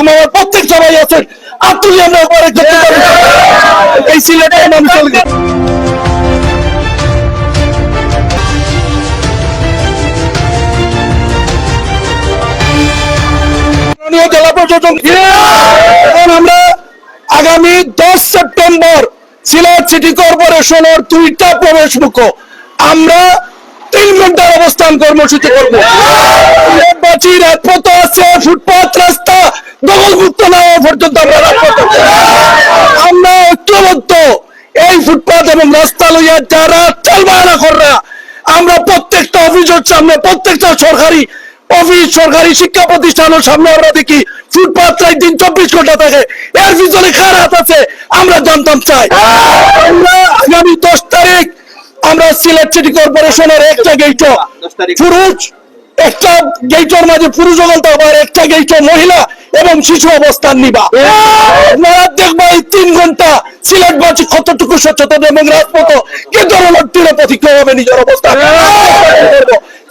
আমার প্রত্যেক সবাই আছেন আমরা আগামী দশ সেপ্টেম্বর সিলেট সিটি কর্পোরেশনের দুইটা প্রবেশ মুখ। আমরা তিন ঘণ্টার অবস্থান কর্মসূচি করব। বাঁচি রাজপথ আছে ফুটপাথ রাস্তা দখলমুক্ত না হওয়া পর্যন্ত আমরা রাজপথ আছি। আমরা ঐক্যবদ্ধ ফুটপাথ এবং রাস্তা লইয়া যারা চালবানা কররা আমরা প্রত্যেকটা অফিসের সামনে প্রত্যেকটা সরকারি অফিস সরকারি শিক্ষা প্রতিষ্ঠানের সামনে আমরা দেখি ফুটপাথ প্রায় দিন চব্বিশ ঘণ্টা থাকে এর ভিতরে কার হাত আছে আমরা জানতাম চাই। আমরা আগামী দশ তারিখ আমরা সিলেট সিটি কর্পোরেশনের একটা গেইট পুরুষ একটা গেইটের মাঝে পুরুষ অগলতা একটা গেইট মহিলা এবং শিশু অবস্থান নিবা। আপনারা দেখবা এই তিন ঘণ্টা সিলেট সিলেটবাসী কতটুকু সচেতন এবং রাজপথ কে ধরনের তীরে প্রতিক্রিয়া হবে নিজের অবস্থান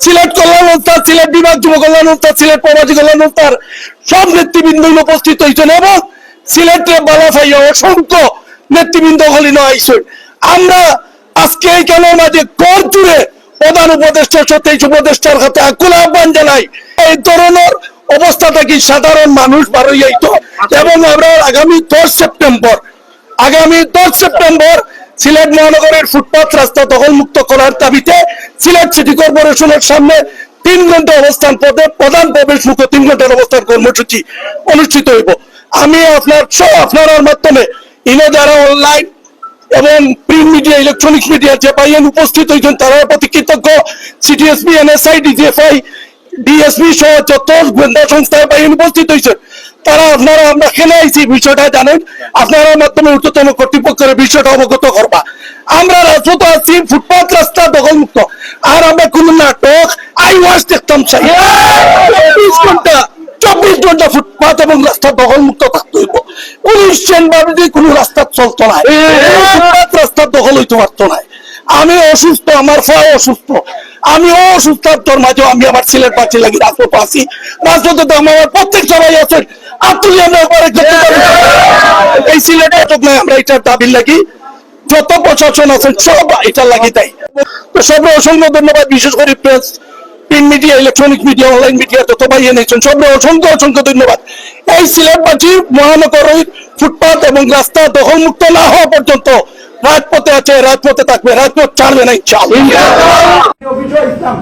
সিলেট কল্যাণ অনুষ্ঠান সিলেট বিভাগ যুব কল্যাণ অনুষ্ঠান সিলেট প্রবাসী কল্যাণ অনুষ্ঠান সব নেতৃবৃন্দ উপস্থিত হয়েছেন এবং সিলেটের বালাফাইয়া অসংখ্য নেতৃবৃন্দ গলিন আইসেন। আমরা আজকে এইখানে মাঝে কর জুড়ে প্রধান উপদেষ্টার সাথে উপদেষ্টার হাতে আকুল আহ্বান জানাই এই ধরনের অবস্থাটা কি? সাধারণ মানুষ বারোই তো। এবং আমরা আগামী দশ সেপ্টেম্বর, আগামী দশ সেপ্টেম্বর সিলেট মহানগরের ফুটপাথ রাস্তা দখলমুক্ত করার দাবিতে সিলেট সিটি কর্পোরেশনের সামনে তিন ঘণ্টা অবস্থান পদে প্রধান প্রবেশ মুখে তিন ঘণ্টার অবস্থান কর্মসূচি অনুষ্ঠিত হইব। আমি আপনার সব আপনার মাধ্যমে ইনো যারা অনলাইন এবং প্রিন্ট মিডিয়া ইলেকট্রনিক মিডিয়া যে পাইয়েন উপস্থিত হয়েছেন তারা প্রতি কৃতজ্ঞ। সিটিএসপি এনএসআই ডিজিএফআই ডিএসপি সহ যত গোয়েন্দা সংস্থায় পাইয়েন উপস্থিত হয়েছেন তারা আপনারা আমরা খেলে আইছি বিষয়টা জানেন? আপনারা মাধ্যমে উচ্চতম কর্তৃপক্ষের বিষয়টা অবগত করবা। আমরা রাজপথ আছি ফুটপাথ রাস্তা দখলমুক্ত। আর আমরা কোন নাটক আই ওয়াজ দেখতাম চাই চব্বিশ ঘণ্টা চব্বিশ ঘণ্টা ফুটপাথ এবং রাস্তা দখলমুক্ত থাকতে হইব। পুলিশ ভাবে যে কোনো রাস্তা চলতো না। ফুটপাথ রাস্তা দখল হইতে পারতো না। আমি অসুস্থ আমার ফয় অসুস্থ। আমি অসুস্থ, তোর মাঝে আমি আমার ছেলের পাচ্ছি লাগি, রাজপথ আছি। রাজপথে তো আমার প্রত্যেক সবাই আছেন। আত্মীয় আমরা উপরে সিলেটে আমরা এটার দাবির লাগি। যত প্রশাসন আছেন, সব এটা লাগি তাই তো সব অসংখ্য ধন্যবাদ, বিশেষ করে press, print media electronic media online media, যত ভাই এনেছেন সব অসংখ্য অসংখ্য ধন্যবাদ। এই সিলেটবাসী মহানগরের ফুটপাথ এবং রাস্তা দখলমুক্ত না হওয়া পর্যন্ত রাজপথে আছে রাজপথে থাকবে রাজপথ ছাড়বে না ইনশাআল্লাহ। ইসলাম